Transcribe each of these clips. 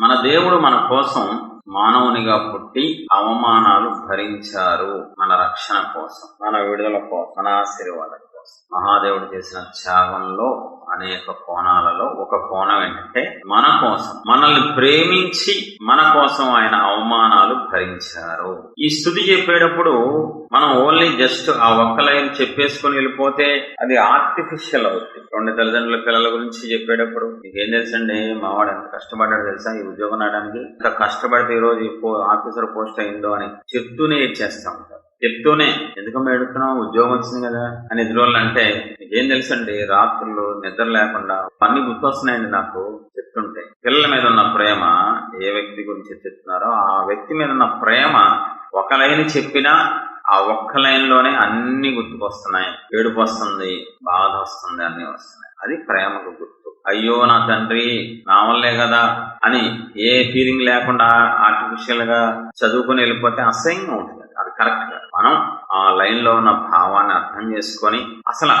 మన దేవుడు మన కోసం మానవునిగా పుట్టి అవమానాలు భరించారు మన రక్షణ కోసం మన విడుదల కోసం మన ఆశీర్వాదం కోసం. మహాదేవుడు చేసిన త్యాగంలో అనేక కోణాలలో ఒక కోణం ఏంటంటే మన కోసం మనల్ని ప్రేమించి మన కోసం ఆయన అవమానాలు భరించారు. ఈ స్థుతి చెప్పేటప్పుడు మనం ఓన్లీ జస్ట్ ఆ ఒక్క లైన్ చెప్పేసుకుని వెళ్ళిపోతే అది ఆర్టిఫిషియల్ అవుతుంది. రెండు తల్లిదండ్రుల పిల్లల గురించి చెప్పేటప్పుడు మీకేం తెలుసండి? మావాడు ఎంత కష్టపడ్డాడు తెలుసా ఈ ఉద్యోగం రావడానికి? ఎంత కష్టపడితే ఈ రోజు పో- ఆఫీసర్ పోస్ట్ అయిందో అని చెప్తూనే చేస్తా ఉంటారు. చెప్తూనే ఎందుకమ్మా ఎడుతున్నావు ఉద్యోగం వచ్చింది కదా అని ఎదురు వాళ్ళు అంటే ఏం తెలుసండి? రాత్రులు నిద్ర లేకుండా అన్ని గుర్తొస్తున్నాయండి నాకు చెప్తుంటే. పిల్లల మీద ఉన్న ప్రేమ ఏ వ్యక్తి గురించి చెప్తున్నారో ఆ వ్యక్తి మీద ఉన్న ప్రేమ ఒక లైన్ చెప్పినా ఆ ఒక్క లైన్లోనే అన్ని గుర్తుకొస్తున్నాయి. ఏడుపు వస్తుంది బాధ వస్తుంది అన్ని వస్తున్నాయి. అది ప్రేమకు గుర్తు. అయ్యో నా తండ్రి నా వల్లే కదా అని ఏ ఫీలింగ్ లేకుండా ఆర్టిఫిషియల్గా చదువుకుని వెళ్ళిపోతే అసహ్యంగా ఉంటుంది. అది కరెక్ట్ కాదు. మనం ఆ లైన్లో ఉన్న భావాన్ని అర్థం చేసుకొని అసలు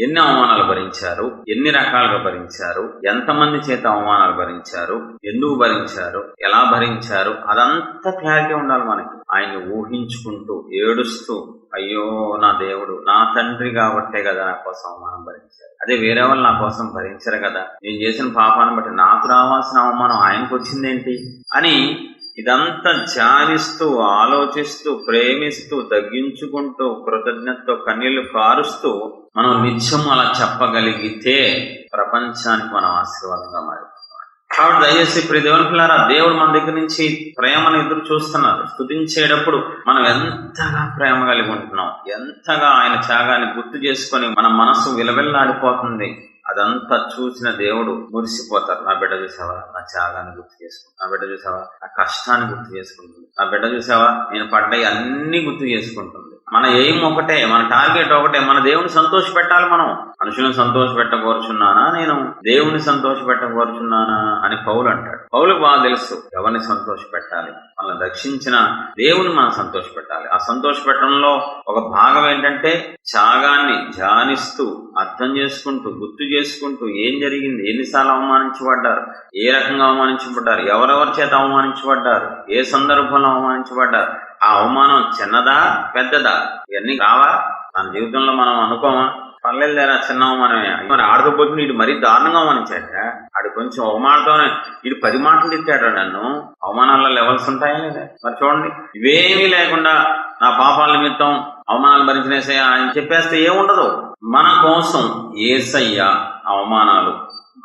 ఎన్ని అవమానాలు భరించారు ఎన్ని రకాలుగా భరించారు ఎంతమంది చేత అవమానాలు భరించారు ఎందుకు భరించారు ఎలా భరించారు అదంతా క్లారిటీ ఉండాలి మనకి. ఆయన్ని ఊహించుకుంటూ ఏడుస్తూ అయ్యో నా దేవుడు నా తండ్రి కాబట్టే కదా నా కోసం అవమానం భరించారు. అదే వేరే వాళ్ళు నా కోసం భరించరు కదా. నేను చేసిన పాపాన్ని బట్టి నాకు రావాల్సిన అవమానం ఆయనకు వచ్చిందేంటి? అని ఇదంతా ధ్యానిస్తూ ఆలోచిస్తూ ప్రేమిస్తూ తగ్గించుకుంటూ కృతజ్ఞతతో కన్నీళ్ళు కారుస్తూ మనం నిత్యం అలా చెప్పగలిగితే ప్రపంచానికి మనం ఆశీర్వాదంగా మారిపోతాం. కాబట్టి దయచేసి ఇప్పుడు దేవుని పిల్లారా దేవుడు మన దగ్గర నుంచి ప్రేమను ఎదురు చూస్తున్నారు. స్థుతించేటప్పుడు మనం ఎంతగా ప్రేమ కలిగి ఉంటున్నాం ఎంతగా ఆయన త్యాగాన్ని గుర్తు చేసుకొని మన మనసు విలవిల్లాడిపోతుంది. అదంతా చూసిన దేవుడు మురిసిపోతారు నా బిడ్డ చూసావా? నా త్యాగాన్ని గుర్తు చేసుకుంటుంది నా బిడ్డ చూసావా? నా కష్టాన్ని గుర్తు చేసుకుంటుంది. నా బిడ్డ చూసావా? నేను పడ్డ అన్ని గుర్తు చేసుకుంటుంది. మన ఎయిమ్ ఒకటే మన టార్గెట్ ఒకటే. మన దేవుని సంతోష పెట్టాలి మనం. మనుషులను సంతోష పెట్టకోరుచున్నానా? నేను దేవుని సంతోష పెట్టకోరుచున్నానా అని పౌలు అంటాడు. పౌలకు బాగా తెలుసు ఎవరిని సంతోష పెట్టాలి? మనల్ని రక్షించిన దేవుని మనం సంతోష పెట్టాలి. ఆ సంతోష పెట్టడంలో ఒక భాగం ఏంటంటే త్యాగాన్ని ధ్యానిస్తూ అర్థం చేసుకుంటూ గుర్తు చేసుకుంటూ ఏం జరిగింది? ఎన్నిసార్లు అవమానించబడ్డారు? ఏ రకంగా అవమానించబడ్డారు? ఎవరెవరి చేత అవమానించబడ్డారు? ఏ సందర్భంలో అవమానించబడ్డారు? ఆ అవమానం చిన్నదా పెద్దదా? ఇవన్నీ కావా? మన జీవితంలో మనం అనుకోమా? పర్లేదు లేరా చిన్న అవమానమే. మరి ఆడకపోతే ఇటు మరీ దారుణంగా అవమానించాక ఆడు కొంచెం అవమానంతోనే ఇటు పది మాటలు తిట్టాడు నన్ను. అవమానాల లెవెల్స్ ఉంటాయా లేదా? మరి చూడండి. ఇవేమీ లేకుండా నా పాపాల నిమిత్తం అవమానాలు భరించినేసయ్యా అని చెప్పేస్తే ఏముండదు? మన కోసం ఏసయ్య అవమానాలు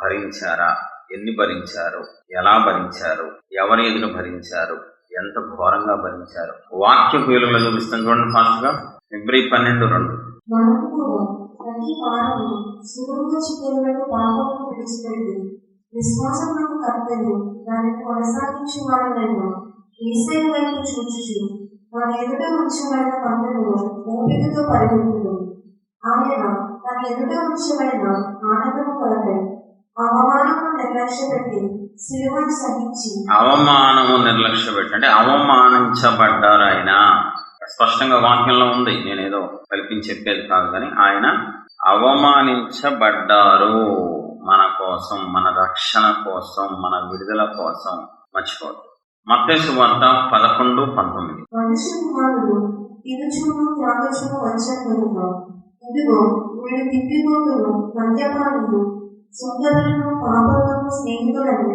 భరించారా? ఎన్ని భరించారు? ఎలా భరించారు? ఎవరి ఎదురు భరించారు? ఎంత ఘోరంగా భరించారు. వాక్య వెలుగులో చూపిస్తాను చూడండి ఫాస్ట్గా. ఫిబ్రవరి పన్నెండు రెండు. ప్రతి వారము సులువుగా చిక్కులకు పాపమును విడిచిపెట్టి విశ్వాసమునకు కర్తలు దాన్ని కొనసాగించు వాడనైనా వైపు చూచుచు మన ఎదుట ఉంచబడిన పండుగను ఓపికతో పరిగెత్తును. ఆయన తన ఎదుట ఉంచబడిన ఆనందము కొరకై అవమానము నిర్లక్ష్య పెట్టి అవమానము నిర్లక్ష్య పెట్టి అంటే అవమానించబడ్డారు ఆయన. స్పష్టంగా వాక్యంలో ఉంది. నేనేదో కల్పించి చెప్పేది కాదు కానీ ఆయన అవమానించబడ్డారు మన కోసం మన రక్షణ కోసం మన విడుదల కోసం. మర్చిపోవద్దు. మత్తేసు వార్త పదకొండు పంతొమ్మిది. ఇదిగో వీడు తిప్పిపోతును మద్యపానులు. పాపలను స్నేహితులను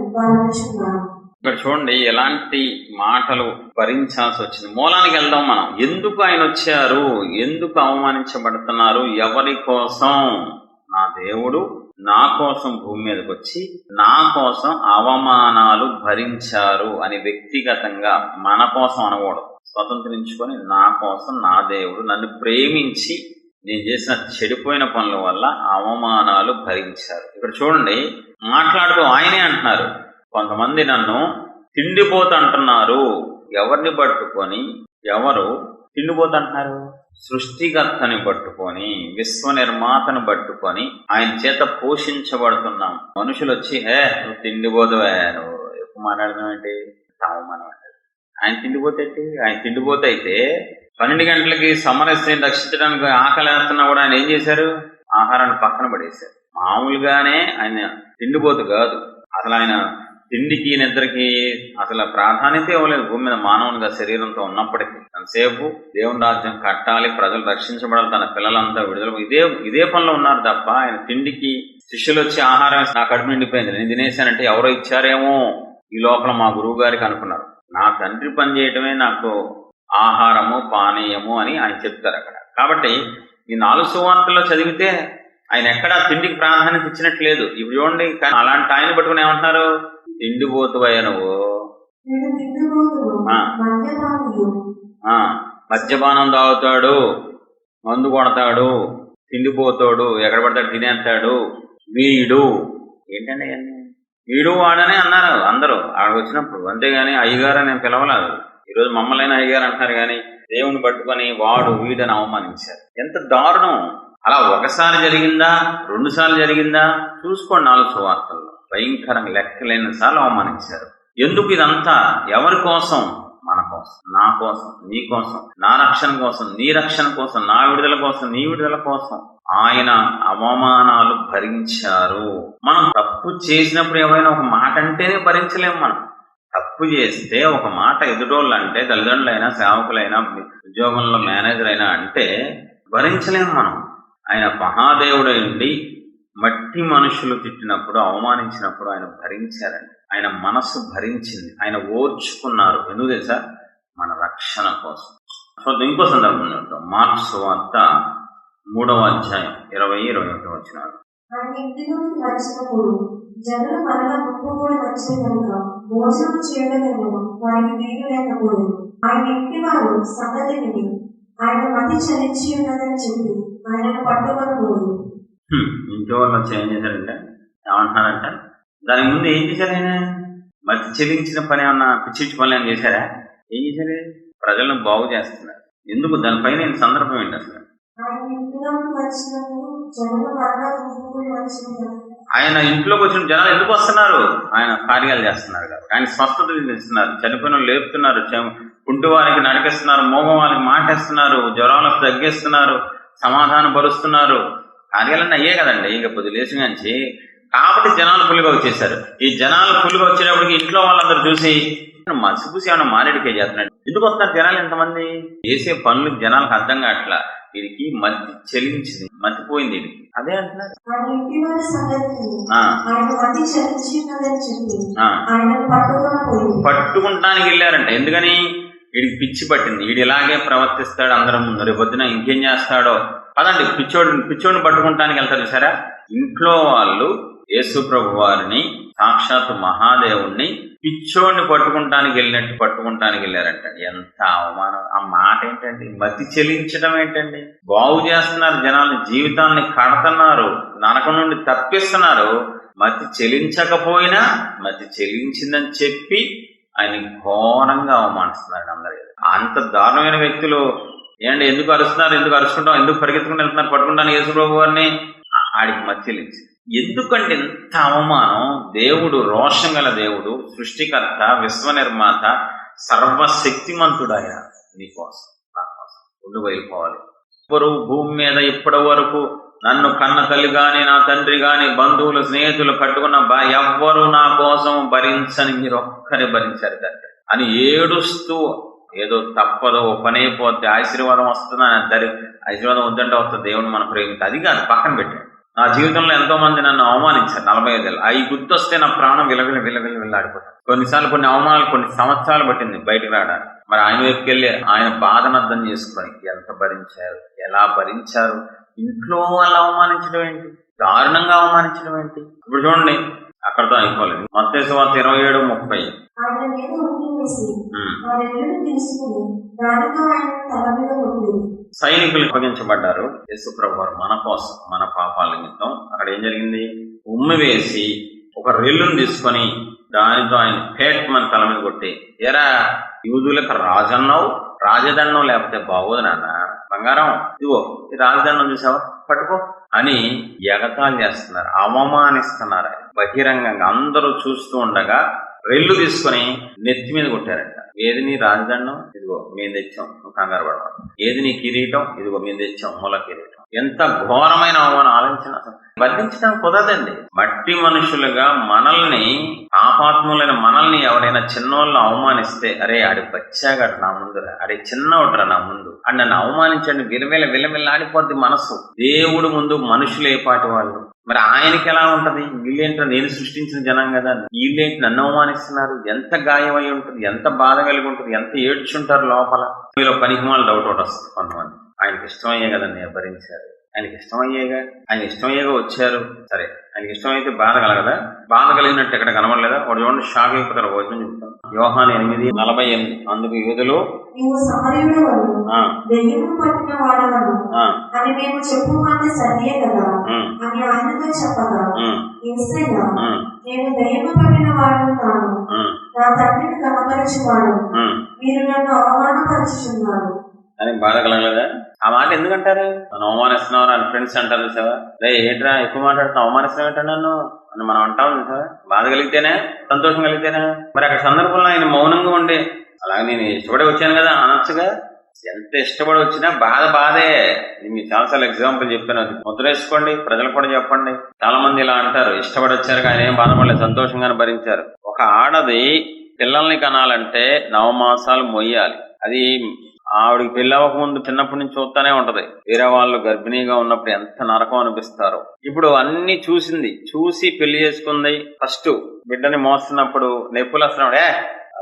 ఇక్కడ చూడండి ఎలాంటి మాటలు భరించాల్సి వచ్చింది. మూలానికి వెళ్దాం మనం. ఎందుకు ఆయన వచ్చారు? ఎందుకు అవమానించబడుతున్నారు? ఎవరి కోసం? నా దేవుడు నా కోసం భూమి మీదకి వచ్చి నా కోసం అవమానాలు భరించారు అని వ్యక్తిగతంగా మన కోసం అనకూడదు. స్వతంత్రించుకొని నా కోసం నా దేవుడు నన్ను ప్రేమించి నేను చేసిన చెడిపోయిన పనుల వల్ల అవమానాలు భరించారు. ఇక్కడ చూడండి మాట్లాడుతూ ఆయనే అంటున్నారు కొంతమంది నన్ను తిండిపోత అంటున్నారు ఎవరిని పట్టుకొని? ఎవరు? తిండిపోత అంటున్నారు సృష్టికర్తని పట్టుకొని విశ్వ నిర్మాతను పట్టుకొని ఆయన చేత పోషించబడుతున్నాం. మనుషులు వచ్చి ఏ నువ్వు తిండిపోతావే నువ్వు ఎక్కువ మాట్లాడడం ఏంటి? అంటే ఆయన తిండిపోతే ఆయన తిండిపోతే అయితే పన్నెండు గంటలకి సమరస్యం రక్షించడానికి ఆకలి వేస్తున్నా కూడా ఆయన ఏం చేశారు? ఆహారాన్ని పక్కన పడేశారు. మామూలుగానే ఆయన తిండిపోతు కాదు. అసలు ఆయన తిండికి నిద్రకి అసలు ప్రాధాన్యత ఇవ్వలేదు. భూమి మీద మానవునిగా శరీరంతో ఉన్నప్పటికీ తనసేపు దేవుని రాజ్యం కట్టాలి ప్రజలు రక్షించబడాలి తన పిల్లలంతా విడుదల ఇదే ఇదే పనిలో ఉన్నారు తప్ప ఆయన తిండికి శిష్యులు వచ్చి ఆహారం నా కడుపు నిండిపోయింది నేను తినేశానంటే ఎవరో ఇచ్చారేమో ఈ లోపల మా గురువు గారికి అనుకున్నారు. నా తండ్రి పని చేయటమే నాకు ఆహారము పానీయము అని ఆయన చెప్తారు అక్కడ. కాబట్టి ఈ నాలుగు సువార్తల్లో చదివితే ఆయన ఎక్కడా తిండికి ప్రాధాన్యత ఇచ్చినట్లేదు. ఇప్పుడు చూడండి కానీ అలాంటి ఆయన పట్టుకుని ఏమంటున్నారు? తిండిపోతువయ్యా నువ్వు. మద్యపానం తాగుతాడు మందు కొడతాడు తిండిపోతాడు ఎక్కడ పడతాడు తినేస్తాడు వీడు. ఏంటండి వీడు వాడనే అన్నారు అందరూ. ఆడ వచ్చినప్పుడు. అంతేగాని అయ్యగారు అని నేను పిలవలేదు. ఈరోజు మమ్మల్ని అయ్యగారు అంటున్నారు కానీ దేవుని పట్టుకొని వాడు వీడని అవమానించారు. ఎంత దారుణం. అలా ఒకసారి జరిగిందా? రెండు సార్లు జరిగిందా? చూసుకోండి నాలుగు సువార్తల్లో. భయంకరంగా లెక్కలేని సార్లు అవమానించారు. ఎందుకు ఇదంతా? ఎవరి కోసం? కోసం నా కోసం నీ కోసం నా రక్షణ కోసం నీ రక్షణ కోసం నా విడుదల కోసం నీ విడుదల కోసం ఆయన అవమానాలు భరించారు. మనం తప్పు చేసినప్పుడు ఎవరైనా ఒక మాట అంటేనే భరించలేము మనం. తప్పు చేస్తే ఒక మాట ఎదుటోళ్ళు అంటే తల్లిదండ్రులైనా సేవకులైనా ఉద్యోగంలో మేనేజర్ అయినా అంటే భరించలేము మనం. ఆయన మహాదేవుడై ఉండి మట్టి మనుషులు తిట్టినప్పుడు అవమానించినప్పుడు ఆయన భరించారండి. ఆయన మనస్సు భరించింది. ఆయన ఓర్చుకున్నారు. ఎందుకు తెలుసా? మన రక్షణ కోసం. సో ఇంకో సందర్భం చూద్దాం మార్క్స్ వార్త మూడవ అధ్యాయం ఇరవై ఇరవై ఒకటి ఆయన వచ్చినప్పుడు జనులు మరలా గుంపుకూడి వచ్చే కనుక భోజనం చేయడమేమో వారికి వీలు లేకపోదు ఆయన ఇంటి వారు ఆయన మతి చలించి ఉన్నదని చెప్పి ఆయనను పట్టుకొనబోదు హ్మ్, ఇంటి వాళ్ళు వచ్చి ఏం చేశారంటే ఏమంటున్నారంటే దాని ముందు ఏం చేశారు ఆయన? మతి చెల్లించిన పని ఏమన్నా పిచ్చి పిచ్చి పనులు ఏమైనా చేశారా? ఏం చేశారు ప్రజలను బాగు చేస్తున్నారు. ఎందుకు? దానిపైన సందర్భం ఏంటి అసలు? ఆయన ఇంట్లోకి వచ్చిన జనాలు ఎందుకు వస్తున్నారు? ఆయన కార్యాలు చేస్తున్నారు కాబట్టి ఆయన స్వస్థత ఇస్తున్నారు చనిపోయిన వాళ్ళు లేపుతున్నారు. చె- కుంటి వారికి నడిపిస్తున్నారు మోగం వారికి మాటేస్తున్నారు. జ్వరాలకు తగ్గిస్తున్నారు. సమాధానం పరుస్తున్నారు. కార్యాలన్నీ అయ్యే కదండి. ఇక పొద్దు లేచి నుంచి. కాబట్టి జనాలు ఫుల్గా వచ్చేసారు. ఈ జనాలు ఫుల్గా వచ్చేటప్పటికి ఇంట్లో వాళ్ళందరూ చూసి మసిపూసి ఏమన్నా మారేడికే చేస్తున్నాడు? ఎందుకు వస్తున్నారు జనాలు ఎంతమంది చేసే పనులు జనాలకు అర్థం కావట్లా? వీడికి మతి చెల్లించింది మతిపోయింది అదే అంటున్నారు. పట్టుకుంటానికి వెళ్ళారంట. ఎందుకని? వీడికి పిచ్చి పట్టింది. వీడు ఇలాగే ప్రవర్తిస్తాడు అందరం ముందు. రేపు పొద్దున ఇంకేం చేస్తాడో? పదండి పిచ్చోడు పిచ్చోడిని పట్టుకుంటానికి వెళ్తారు సరే ఇంట్లో వాళ్ళు యేసు ప్రభు వారిని సాక్షాత్ మహాదేవుణ్ణి పిచ్చోడిని పట్టుకుంటానికి వెళ్ళినట్టు పట్టుకుంటానికి వెళ్ళారంట. ఎంత అవమానం. ఆ మాట ఏంటండి? మతి చెలించడం ఏంటండి? బాగు చేస్తున్నారు జనాల్ని జీవితాన్ని కడుతున్నారు నరకం నుండి తప్పిస్తున్నారు. మతి చెలించకపోయినా మతి చెలించిందని చెప్పి ఆయన ఘోరంగా అవమానిస్తున్నారు అందరు. అంత దారుణమైన వ్యక్తులు. ఏంటి ఎందుకు అరుస్తున్నారు ఎందుకు అరుచుకుంటాం ఎందుకు పరిగెత్తుకుని వెళ్తున్నారు పట్టుకుంటాను యేసుప్రభు వారిని ఆడికి మతి చెల్లించింది ఎందుకంటే ఇంత అవమానం? దేవుడు రోషం గల దేవుడు సృష్టికర్త విశ్వనిర్మాత నిర్మాత నీకోసం నా కోసం. ఉండి వెళ్ళిపోవాలి. ఎవ్వరు భూమి మీద ఇప్పటి వరకు నన్ను కన్న తల్లి కానీ నా తండ్రి కానీ బంధువులు స్నేహితులు కట్టుకున్న బా ఎవ్వరు నా కోసం భరించని మీరు ఒక్కరే భరించారు తండ్రి. అని ఏడుస్తూ ఏదో తప్పదో ఓ పని అయిపోతే ఆశీర్వాదం వస్తుందని దరి ఆశీర్వాదం వద్దంటే వస్తుంది దేవుని మన ప్రేమిత అది కాదు పక్కన పెట్టాడు. నా జీవితంలో ఎంతో మంది నన్ను అవమానించారు నలభై ఐదేళ్ళు. అవి గుర్తొస్తే నా ప్రాణం విలవిల విలవిల విల్లాడిపోతాను కొన్నిసార్లు కొన్ని అవమానాలు కొన్ని సంవత్సరాలు పట్టింది బయటకు రావడానికి. మరి ఆయన వైపుకి వెళ్ళి ఆయన బాధను అర్థం చేసుకొని ఎంత భరించారు ఎలా భరించారు ఇంట్లో వాళ్ళు అవమానించడం ఏంటి? దారుణంగా అవమానించడం ఏంటి? ఇప్పుడు చూడండి అక్కడతో అయిపోలేదు. మత్తేసు వార్త ఇరవై ఏడు ముప్పై. ఆయన మీద ఉమ్మి వేసి ఉమ్. వారెల్లరూ తీసుకుని దానితో ఆయన తల మీద కొట్టి సైనికులు అప్పగించబడ్డారు యేసుప్రభు వారు మన కోసం మన పాపాల నిమిత్తం. అక్కడ ఏం జరిగింది? ఉమ్మి వేసి ఒక రెల్లును తీసుకొని దానితో ఆయన పేట్ మన తల మీద కొట్టి ఎరా యూదులకు రాజన్నావు? రాజదండం లేకపోతే బాగోదు నాన్న. బంగారం ఇదిగో ఈ రాజదండం చూసావా? పట్టుకో. అని ఎగతాలు చేస్తున్నారు అవమానిస్తున్నారు. బహిరంగంగా అందరూ చూస్తూ ఉండగా రెల్లు తీసుకొని నెత్తి మీద కొట్టారండి. ఏది నీ రాజదండం? ఇదిగో మేము తెచ్చాం. నువ్వు కంగారు పడవా ఏది నీ కిరీటం? ఇదిగో మేము తెచ్చాం మూల కిరీటం. ఎంత ఘోరమైన అవమానం ఆలోచన వర్ణించడం కుదరదండి. మట్టి మనుషులుగా మనల్ని పాపాత్ములైన మనల్ని ఎవరైనా చిన్నోళ్ళు అవమానిస్తే అరే ఆడి బచ్చాగాడు నా ముందు అరే చిన్నోడ్రా నా ముందు. అని నన్ను అవమానించండి. విలవిల విలవిల్లాడిపోద్ది మనసు. దేవుడు ముందు మనుషులు ఏ పాటి వాళ్ళు? మరి ఆయనకి ఎలా ఉంటది? వీళ్ళేంటో నేను సృష్టించిన జనం కదా. వీళ్ళేంటి నన్ను అవమానిస్తున్నారు? ఎంత గాయం ఉంటుంది? ఎంత బాధ కలిగి ఉంటుంది? ఎంత ఏడ్చుంటారు లోపల? మీలో పనికిమాల డౌట్ ఒకటి వస్తుంది కొంతమంది. ఆయనకి ఇష్టమయ్యే నేను భరించారు ఆయనకి ఇష్టమయ్యేగా ఆయన ఇష్టమయ్యేగా వచ్చారు. సరే ఆయనకి ఇష్టమైతే బాధ కలగదా? బాధ కలిగినట్టు ఎక్కడ కనబడలేదా? వాడు చూడండి షాక్ అయిపోతారు భోజనం చెప్తాను యోహాన్ ఎనిమిది నలభై ఎనిమిది. అందుకు యూదులు నా తండ్రిని కనపరచువాడు ఉమ్. మీరు నన్ను అవమానపరచుచున్నారు. అని బాధ కలగలేదా ఆ మాట ఎందుకంటారు? నన్ను అవమానిస్తున్నావు అని ఫ్రెండ్స్ అంటారు చూసావా? రే ఏంట్రా ఎక్కువ మాట్లాడుతున్నావు అవమానిస్తున్నావు ఏంటో నన్ను? అని మనం అంటాం చూసావా? బాధ కలిగితేనే సంతోషం కలిగితేనే. మరి అక్కడ సందర్భంలో ఆయన మౌనంగా ఉండే అలాగే నేను ఇష్టపడి వచ్చాను కదా అనొచ్చుగా? ఎంత ఇష్టపడి వచ్చినా బాధ బాధే. నేను మీకు చాలాసార్లు ఎగ్జాంపుల్ చెప్పాను అది. ముద్రేసుకోండి ప్రజలు కూడా చెప్పండి. చాలా మంది ఇలా అంటారు ఇష్టపడి వచ్చారు కానీ ఏం బాధపడలేదు సంతోషంగానే భరించారు. ఒక ఆడది పిల్లల్ని కనాలంటే నవమాసాలు మొయ్యాలి. అది ఆవిడకి పెళ్ళి ముందు చిన్నప్పటి నుంచి చూస్తానే ఉంటది. వేరే వాళ్ళు గర్భిణీగా ఉన్నప్పుడు ఎంత నరకం అనిపిస్తారో. ఇప్పుడు అన్ని చూసింది. చూసి పెళ్ళి చేసుకుంది. ఫస్ట్ బిడ్డని మోస్తున్నప్పుడు నొప్పులు వస్తున్నాడు ఏ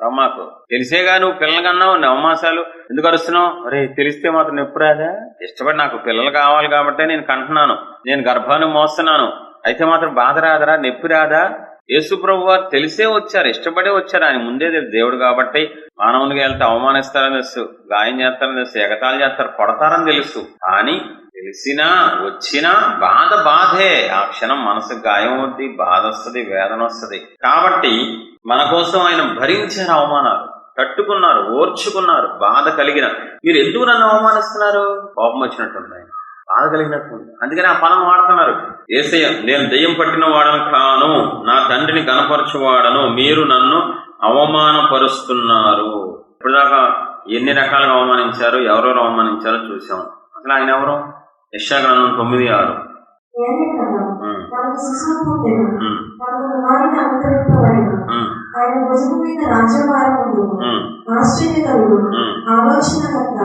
రమ్మాకు తెలిసేగా నువ్వు పిల్లలు కన్నావు నవమాసాలు ఎందుకు అరుస్తున్నావు? అరే తెలిస్తే మాత్రం నొప్పి రాదా? ఇష్టపడి నాకు పిల్లలు కావాలి కాబట్టి నేను కంటున్నాను. నేను గర్భాన్ని మోస్తున్నాను. అయితే మాత్రం బాధ రాదరా నొప్పి రాదా? యేసుప్రభు వారు తెలిసే వచ్చారు ఇష్టపడే వచ్చారు. ఆయన ముందే దేవుడు కాబట్టి మానవునిగా వెళ్తే అవమానిస్తారని తెలుసు గాయం చేస్తారని తెలుసు ఎగతాళి చేస్తారు కొడతారని తెలుసు. కానీ తెలిసినా వచ్చినా బాధ బాధే. ఆ క్షణం మనసు గాయం అవుద్ది బాధ వస్తుంది వేదన వస్తుంది. కాబట్టి మన కోసం ఆయన భరించిన అవమానాలు తట్టుకున్నారు ఓర్చుకున్నారు బాధ కలిగిన. మీరు ఎందుకు నన్ను అవమానిస్తున్నారు? కోపం వచ్చినట్టుంది ఆయన. బాధ కలిగినట్టుంది. అందుకని ఆ పదం వాడుతున్నారు. ఏసయ్య నేను దెయ్యం పట్టిన వాడను కాను నా తండ్రిని కనపరచువాడను మీరు నన్ను అవమానపరుస్తున్నారు. ఇప్పటిదాకా ఎన్ని రకాలుగా అవమానించారు ఎవరెవరు అవమానించారో చూసాం అసలు ఆయన ఎవరు? యశాగ్రంథం తొమ్మిది ఆరు. శిశువు ఆయన భుజము మీద ఆశ్చర్యకరుడు ఉమ్, ఆలోచనకర్త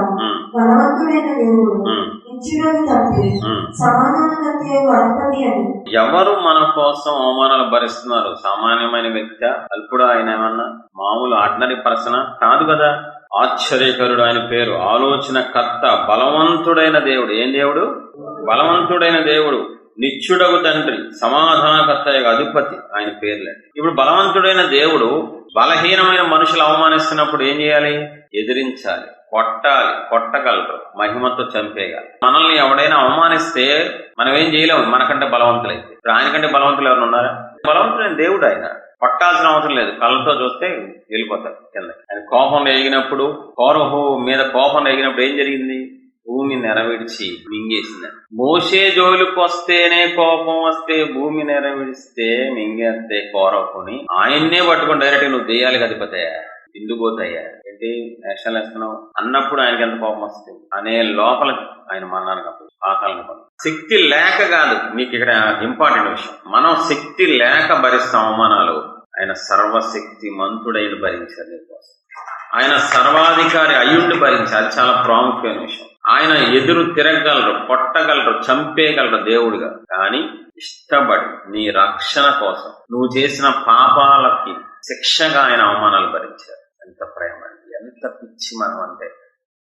బలవంతుడైన దేవుడు ఉమ్, ఇచ్చుడని తండ్రి ఉమ్. సమాధానకర్త అధిపతి అని. ఎవరు మన కోసం అవమానాలు భరిస్తున్నారు? సామాన్యమైన వ్యక్తి అల్పుడు ఆయన ఏమన్నా? మామూలు ఆర్డినరీ పర్సన్? కాదు కదా. ఆశ్చర్యకరుడు ఆయన పేరు ఆలోచన కర్త బలవంతుడైన దేవుడు. ఏం దేవుడు? బలవంతుడైన దేవుడు. నిత్యుడగు తండ్రి సమాధానకర్త యొక్క అధిపతి ఆయన పేర్లండి ఇప్పుడు బలవంతుడైన దేవుడు బలహీనమైన మనుషులు అవమానిస్తున్నప్పుడు ఏం చేయాలి? ఎదిరించాలి కొట్టాలి కొట్టగలరు మహిమతో చంపేయాలి. మనల్ని ఎవడైనా అవమానిస్తే మనం ఏం చేయలేము మనకంటే బలవంతులైతే. ఇప్పుడు ఆయనకంటే బలవంతులు ఎవరు ఉన్నారా? బలవంతులైన దేవుడు ఆయన. కొట్టాల్సిన అవసరం లేదు కళ్ళతో చూస్తే వెళ్ళిపోతారు కింద ఆయన కోపం రేగినప్పుడు కౌరవు మీద కోపం రేగినప్పుడు ఏం జరిగింది? భూమి నెరవేర్చి మింగేసింది. మోసే జోలికి వస్తేనే కోపం వస్తే భూమి నెరవేరిస్తే మింగేస్తే కోరకుని ఆయన్నే పట్టుకొని డైరెక్ట్ నువ్వు దెయ్యాలి కదిపోతాయా ఇందుపోతాయా ఏంటి? నేషనల్ వేస్తున్నావు. అన్నప్పుడు ఆయనకి ఎంత కోపం వస్తుంది అనే లోపల ఆయన మరణానికి అప్పుడు ఆకలిని శక్తి లేక కాదు మీకు ఇక్కడ ఇంపార్టెంట్ విషయం. మనం శక్తి లేక భరిస్తాం అవమానాలు ఆయన సర్వశక్తి మంతుడైన భరించారు నీకోసం ఆయన సర్వాధికారి అయ్యుండి భరించాలి చాలా ప్రాముఖ్యమైన విషయం. ఆయన ఎదురు తిరగగలరు కొట్టగలరు చంపేయగలరు దేవుడిగా. కానీ ఇష్టపడి నీ రక్షణ కోసం. నువ్వు చేసిన పాపాలకి శిక్షగా ఆయన అవమానాలు భరించారు. ఎంత ప్రేమ ఎంత పిచ్చి మనం అంటే.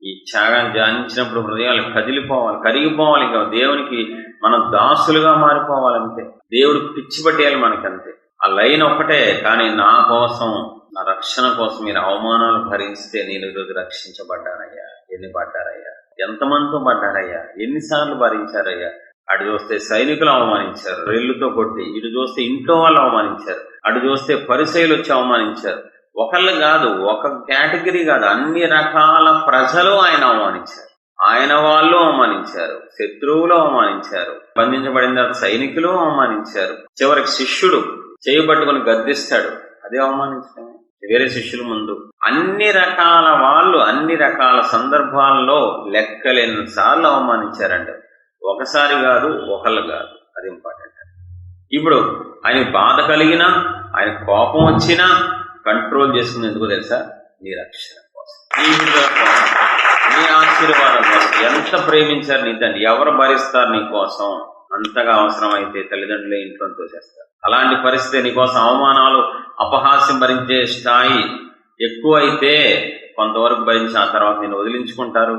ఈ త్యాగం ధ్యానించినప్పుడు హృదయాలు కదిలిపోవాలి కరిగిపోవాలి ఇంకా. దేవునికి మనం దాసులుగా మారిపోవాలంతే. దేవుడికి పిచ్చి పట్టేయాలి మనకంతే. ఆ లైన్ ఒకటే కానీ నా కోసం నా రక్షణ కోసం మీరు అవమానాలు భరిస్తే నేను ఈరోజు రక్షించబడ్డానయ్యా ఎన్ని పడ్డారయ్యా ఎంతమందితో పడ్డారయ్యా ఎన్నిసార్లు భరించారయ్యా అటు చూస్తే సైనికులు అవమానించారు రెల్లుతో కొట్టి ఇటు చూస్తే ఇంట్లో వాళ్ళు అవమానించారు అటు చూస్తే పరిసయలు వచ్చి అవమానించారు. ఒకళ్ళు కాదు ఒక కేటగిరీ కాదు అన్ని రకాల ప్రజలు ఆయన అవమానించారు. ఆయన వాళ్ళు అవమానించారు శత్రువులు అవమానించారు బంధించబడిన తర్వాత సైనికులు అవమానించారు. చివరికి శిష్యుడు చేయబట్టుకుని గద్దిస్తాడు అదే అవమానించడం. వేరే శిష్యుల ముందు. అన్ని రకాల వాళ్ళు అన్ని రకాల సందర్భాల్లో లెక్కలేని సార్లు అవమానించారండి. ఒకసారి కాదు ఒకళ్ళు కాదు. అది ఇంపార్టెంట్ ఇప్పుడు ఆయన బాధ కలిగినా ఆయన కోపం వచ్చినా కంట్రోల్ చేసుకుని ఎందుకు తెలుసా? నీ రక్షణ కోసం. నీ కోసం నీ ఆశీర్వాదం కోసం. ఎంత ప్రేమించారు నీ తండ్రి ఎవరు భరిస్తారు నీ కోసం? అంతగా అవసరమైతే తల్లిదండ్రులే ఇంట్లో తోసేస్తారు. అలాంటి పరిస్థితి నీకోసం అవమానాలు అపహాస్యం భరించే స్థాయి ఎక్కువైతే కొంతవరకు భరించి ఆ తర్వాత నేను వదిలించుకుంటారు.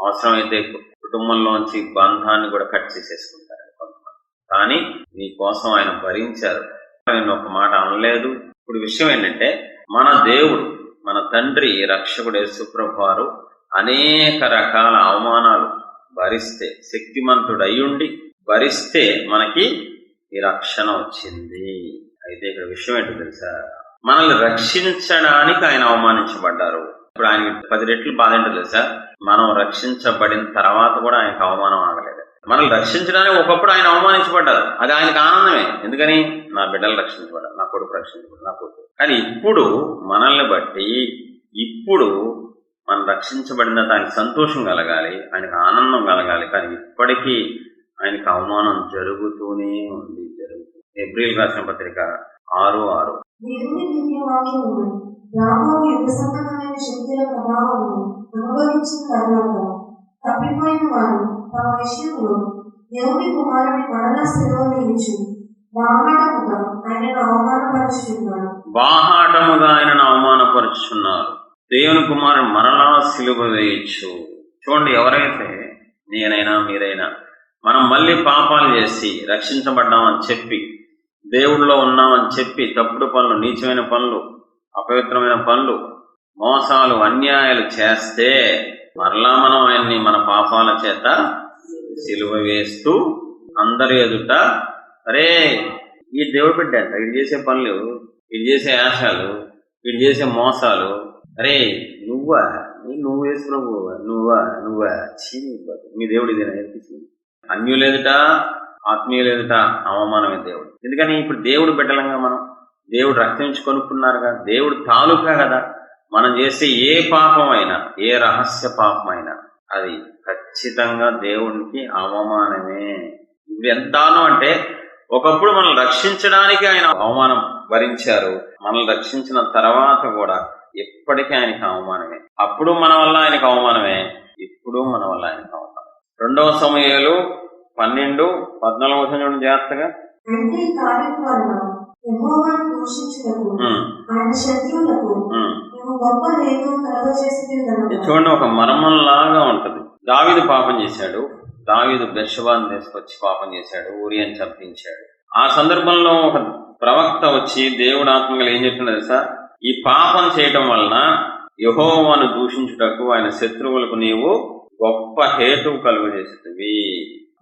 అవసరమైతే కుటుంబంలోంచి బంధాన్ని కూడా కట్ చేసేసుకుంటారు కొంతమంది. కానీ నీ కోసం ఆయన భరించారు. నేను ఒక మాట అనలేదు. ఇప్పుడు విషయం ఏంటంటే మన దేవుడు మన తండ్రి రక్షకుడు యేసుప్రభు వారు అనేక రకాల అవమానాలు భరిస్తే శక్తిమంతుడు అయ్యుండి భరిస్తే మనకి ఈ రక్షణ వచ్చింది. అయితే ఇక్కడ విషయం ఏంటో తెలుసా? మనల్ని రక్షించడానికి ఆయన అవమానించబడ్డారు. ఇప్పుడు ఆయన పది రెట్లు బాధ ఏంటో తెలుసా? మనం రక్షించబడిన తర్వాత కూడా ఆయనకు అవమానం ఆగలేదు. మనల్ని రక్షించడానికి ఒకప్పుడు ఆయన అవమానించబడ్డారు. అది ఆయనకు ఆనందమే. ఎందుకని? నా బిడ్డలు రక్షించబడ్డారు. నా కొడుకు రక్షించబడ్డారు. నా కొడుకు కానీ ఇప్పుడు మనల్ని బట్టి ఇప్పుడు మనం రక్షించబడిన దానికి సంతోషం కలగాలి ఆయనకు ఆనందం కలగాలి. కానీ ఇప్పటికీ ఆయనకు అవమానం జరుగుతూనే ఉంది జరుగుతుంది ఏప్రిల్ రాసిన పత్రిక ఆరు ఆరు. దేవుని దివ్యవాక్యము. రాబో యుగ సంబంధమైన శక్తుల ప్రభావము అనుభవించిన తర్వాత తప్పిపోయిన వారు తమ విషయంలో దేవుని కుమారుని నిలిచు ఆయనను ఆయనను అవమానపరుచున్నారు దేవుని కుమారుడు మరలా సిలువ వేయచ్చు. చూడండి ఎవరైతే నేనైనా మీరైనా మనం మళ్ళీ పాపాలు చేసి రక్షించబడ్డామని చెప్పి దేవుళ్ళో ఉన్నామని చెప్పి తప్పుడు పనులు నీచమైన పనులు అపవిత్రమైన పనులు మోసాలు అన్యాయాలు చేస్తే మరలా మనం ఆయన్ని మన పాపాల చేత సిలువ వేస్తూ అందరి ఎదుట అరే ఈ దేవుడు బిడ్డ ఇది చేసే పనులు ఇది చేసే ఆశాలు ఇది చేసే మోసాలు అరే నువ్వా నీ- నువ్వు వేసుకున్నావు నువ్వా నువ్వా చీ మీ దేవుడు ఇదేనా? నేర్పించింది అన్యులేదుట ఆత్మీయులేదుట అవమానమే దేవుడు. ఎందుకని ఇప్పుడు దేవుడు బిడ్డలంగా మనం దేవుడు రక్షించి కొనుక్కున్నారుగా దేవుడు తాలూకా కదా. మనం చేసే ఏ పాపమైనా ఏ రహస్య పాపమైనా అది ఖచ్చితంగా దేవునికి అవమానమే. ఇప్పుడు ఎంతనో అంటే ఒకప్పుడు మనల్ని రక్షించడానికి ఆయన అవమానం భరించారు మనల్ని రక్షించిన తర్వాత కూడా ఎప్పటికీ ఆయనకి అవమానమే. అప్పుడు మన వల్ల ఆయనకు అవమానమే. ఇప్పుడు మన రెండవ సమయాలు పన్నెండు జాగ్రత్తగా. వలన దూషించుటకు ఆయన శత్రువులకు. మేము. గొప్ప హేతువు కలగజేసి ఇది కనుక చూడండి ఒక మర్మంలాగా ఉంటది. దావీదు పాపం చేశాడు. దావీదు బెర్షబాన్ తీసుకొచ్చి పాపం చేశాడు ఊరియని చంపించాడు. ఆ సందర్భంలో ఒక ప్రవక్త వచ్చి దేవుడు ఆత్మగా ఏం చెప్తున్నా తెలుసా? ఈ పాపం చేయటం వలన యహోవాను దూషించుటకు ఆయన శత్రువులకు నీవు గొప్ప హేతువు కలుగజేస్తుంది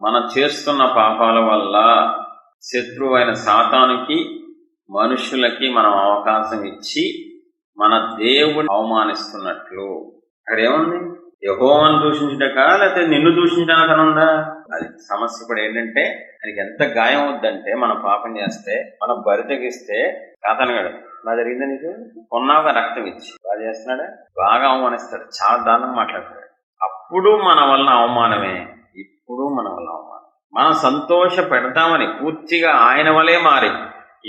మనం చేస్తున్న పాపాల వల్ల శత్రువు అయిన సాతానికి మనుషులకి మనం అవకాశం ఇచ్చి మన దేవుని అవమానిస్తున్నట్లు. అక్కడ ఏముంది దూషించటకా? లేకపోతే నిన్ను దూషించడానికి ఉందా? అది సమస్య ఇప్పుడు ఏంటంటే ఆయనకి ఎంత గాయం అవుద్దంటే మనం పాపం చేస్తే మనం బరి తెగిస్తే కాతనగాడు నా జరిగిందా నీకు? కొన్నాక రక్తం ఇచ్చి. బాగా చేస్తున్నాడా? బాగా అవమానిస్తాడు. చాలా దారుణంగా మాట్లాడతాడు అప్పుడు మన వల్ల అవమానమే. ఇప్పుడు మన వల్ల అవమానం. మనం సంతోష పెడతామని పూర్తిగా ఆయన వలే మారి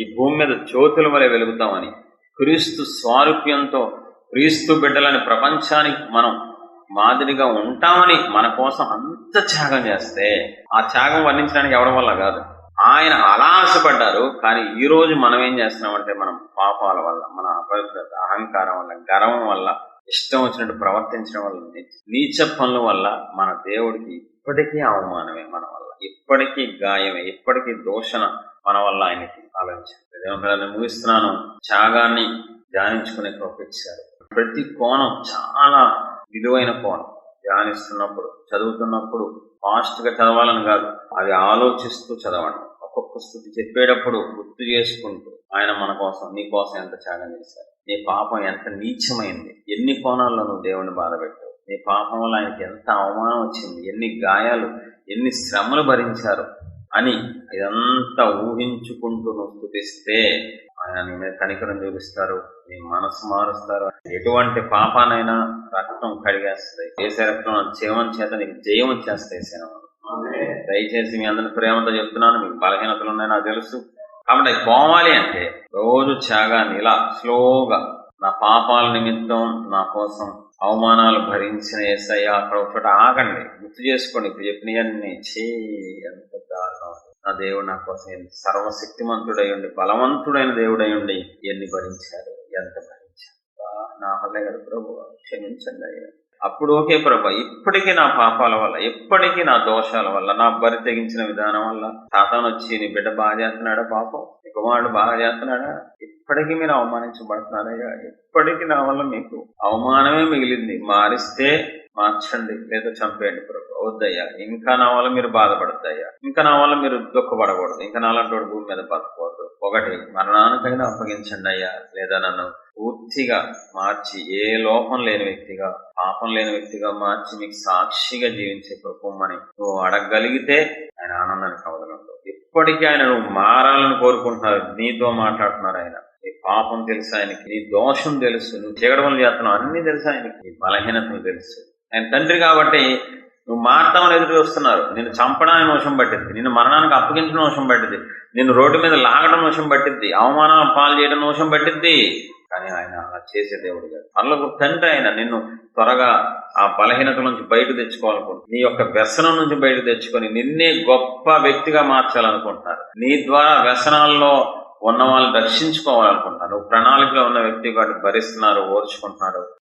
ఈ భూమి మీద జ్యోతుల వలె వెలుగుతామని క్రీస్తు స్వారూప్యంతో క్రీస్తు బిడ్డలని ప్రపంచానికి మనం మాదిరిగా ఉంటామని మన కోసం అంత త్యాగం చేస్తే ఆ త్యాగం వర్ణించడానికి ఎవరి వల్ల కాదు. ఆయన అలా ఆశపడ్డారు కానీ ఈ రోజు మనం ఏం చేస్తున్నామంటే మనం పాపాల వల్ల మన అపవిత్రత అహంకారం వల్ల గర్వం వల్ల ఇష్టం వచ్చినట్టు ప్రవర్తించడం వల్ల నీచ- పనుల వల్ల మన దేవుడికి ఇప్పటికీ అవమానమే మన వల్ల. ఇప్పటికీ గాయమే ఇప్పటికీ దోషణ మన వల్ల ఆయనకి ఆలోచించారు ముగిస్తున్నాను. త్యాగాన్ని ధ్యానించుకునే కృపించారు ప్రతి కోణం చాలా విలువైన కోణం. ధ్యానిస్తున్నప్పుడు చదువుతున్నప్పుడు ఫాస్ట్గా చదవాలని కాదు అది ఆలోచిస్తూ చదవండి. ఒక్కొక్క స్థుతి చెప్పేటప్పుడు గుర్తు చేసుకుంటూ ఆయన మన కోసం నీ కోసం ఎంత త్యాగం చేశారు నీ పాపం ఎంత నీచమైంది. ఎన్ని కోణాల్లో నువ్వు దేవుణ్ణి బాధపెట్టావు నీ పాపం వల్ల ఆయనకి ఎంత అవమానం వచ్చింది. ఎన్ని గాయాలు ఎన్ని శ్రమలు భరించారు. అని ఇదంతా ఊహించుకుంటూ నువ్వు స్థుతిస్తే ఆయన నీ మీద కనికరం చూపిస్తారు నీ మనసు మారుస్తారు. ఎటువంటి పాపానైనా రక్తం కడిగేస్తుంది ఏసే రక్తం జీవం చేత నీకు జయం వచ్చేస్తాయి సేన దయచేసి మీ అందరిని ప్రేమతో చెప్తున్నాను మీకు బలహీనతలు ఉన్నాయి నాకు తెలుసు. కాబట్టి అది పోవాలి అంటే రోజు త్యాగాన్ని ఇలా స్లోగా నా పాపాల నిమిత్తం నా కోసం అవమానాలు భరించిన ఏసయ్య అక్కడ ఒకటి ఆగండి. గుర్తు చేసుకోండి ఇప్పుడు చెప్పినవన్నీ చే ఎంత దారుణం. నా దేవుడు నా కోసం సర్వశక్తిమంతుడై ఉండి బలవంతుడైన దేవుడై ఉండి ఎన్ని భరించారు ఎంత భరించారు. నా వల్లే కదా ప్రభు క్షమించండి అయ్యా. అప్పుడు ఓకే ప్రభా ఇప్పటికీ నా పాపాల వల్ల ఎప్పటికీ నా దోషాల వల్ల నా బరి తెగించిన విధానం వల్ల తాతాను వచ్చి నీ బిడ్డ బాగా చేస్తున్నాడా పాపం? నీ కుమారుడు బాగా చేస్తున్నాడా? ఇప్పటికీ మీరు అవమానించబడుతున్నారయ్యా. ఇప్పటికీ నా వల్ల మీకు అవమానమే మిగిలింది. మారిస్తే మార్చండి లేదా చంపేయండి ప్రభు. వద్దయ్యా ఇంకా నా వల్ల మీరు బాధపడద్దయ్యా. ఇంకా నా వల్ల మీరు దుఃఖపడకూడదు. ఇంకా నాలాంటి వాడు భూమి మీద బతకూడదు. ఒకటి మరణానికైనా అప్పగించండి అయ్యా. లేదా నన్ను పూర్తిగా మార్చి ఏ లోపం లేని వ్యక్తిగా పాపం లేని వ్యక్తిగా మార్చి మీకు సాక్షిగా జీవించే కృపమ్మని నువ్వు అడగగలిగితే ఆయన ఆనందానికి అవదలండు ఇప్పటికీ ఆయన నువ్వు మారాలని కోరుకుంటున్నారు. నీతో మాట్లాడుతున్నారు ఆయన. నీ పాపం తెలుసు ఆయనకి. నీ దోషం తెలుసు. నువ్వు చేయడం చేస్తున్నావు. అన్ని తెలుసు ఆయనకి. నీ బలహీనతలు తెలుసు. ఆయన తండ్రి కాబట్టి నువ్వు మారతామని ఎదురు చూస్తున్నారు. నిన్ను చంపడానికి మోసం పట్టింది. నిన్ను మరణానికి అప్పగించడం మోసం పట్టింది. నిన్ను రోడ్డు మీద లాగడం మోసం పట్టింది. అవమానం పాలు చేయడం మోసం పట్టింది. కానీ ఆయన అలా చేసే దేవుడు కాదు. అందులో తండ్రి ఆయన నిన్ను త్వరగా ఆ బలహీనత నుంచి బయట తెచ్చుకోవాలనుకుంటున్నారు నీ యొక్క వ్యసనం నుంచి బయట తెచ్చుకొని నిన్నే గొప్ప వ్యక్తిగా మార్చాలనుకుంటున్నారు నీ ద్వారా వ్యసనాల్లో ఉన్న వాళ్ళని రక్షించుకోవాలనుకుంటున్నారు ప్రణాళికలో ఉన్న వ్యక్తి వాటిని భరిస్తున్నారు ఓర్చుకుంటున్నారు.